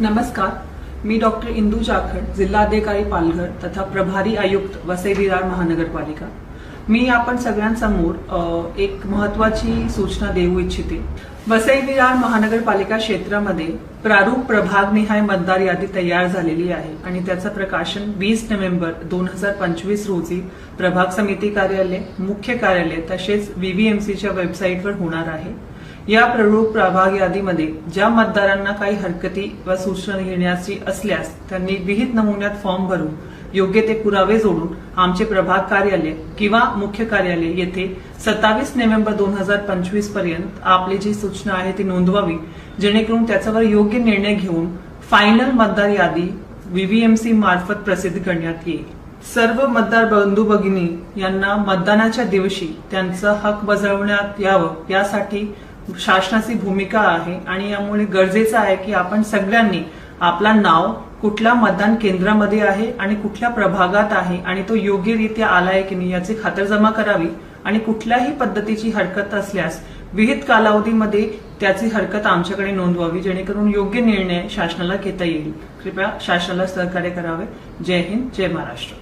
नमस्कार. मी डॉक्टर इंदू जाखड जिल्हाधिकारी पालघर तथा प्रभारी आयुक्त वसई विरार महानगरपालिका. मी आपण सगळ्यांसमोर एक महत्वाची सूचना देऊ इच्छिते. वसई विरार महानगरपालिका क्षेत्रामध्ये प्रारूप प्रभागनिहाय मतदार यादी तयार झालेली आहे आणि त्याचं प्रकाशन वीस नोव्हेंबर दोन हजार पंचवीस रोजी प्रभाग समिती कार्यालय मुख्य कार्यालय तसेच व्हीव्हीएमसीच्या वेबसाईटवर होणार आहे. या प्ररूप प्रभाग यादीमध्ये ज्या मतदारांना काही हरकती व सूचना घेण्याची असल्यास त्यांनी विहित नमुन्यात फॉर्म भरून योग्य ते पुरावे जोडून आमचे प्रभाग कार्यालय किंवा मुख्य कार्यालय येथे सत्तावीस नोव्हेंबर दोन हजार पंचवीसपर्यंत आपली जी सूचना आहे ती नोंदवावी जेणेकरून त्याच्यावर योग्य निर्णय घेऊन फायनल मतदार यादी व्हीव्हीएमसी मार्फत प्रसिद्ध करण्यात येईल. सर्व मतदार बंधू भगिनी यांना मतदानाच्या दिवशी त्यांचा हक बजावण्यात यावं यासाठी शासनाची भूमिका आहे आणि यामुळे गरजेचं आहे की आपण सगळ्यांनी आपला नाव कुठल्या मतदान केंद्रामध्ये आहे आणि कुठल्या प्रभागात आहे आणि तो योग्यरित्या आलाय की नाही याची खातरजमा करावी आणि कुठल्याही पद्धतीची हरकत असल्यास विहित कालावधीमध्ये त्याची हरकत आमच्याकडे नोंदवावी जेणेकरून योग्य निर्णय शासनाला घेता येईल. कृपया शासनाला सहकार्य करावे. जय हिंद जय महाराष्ट्र.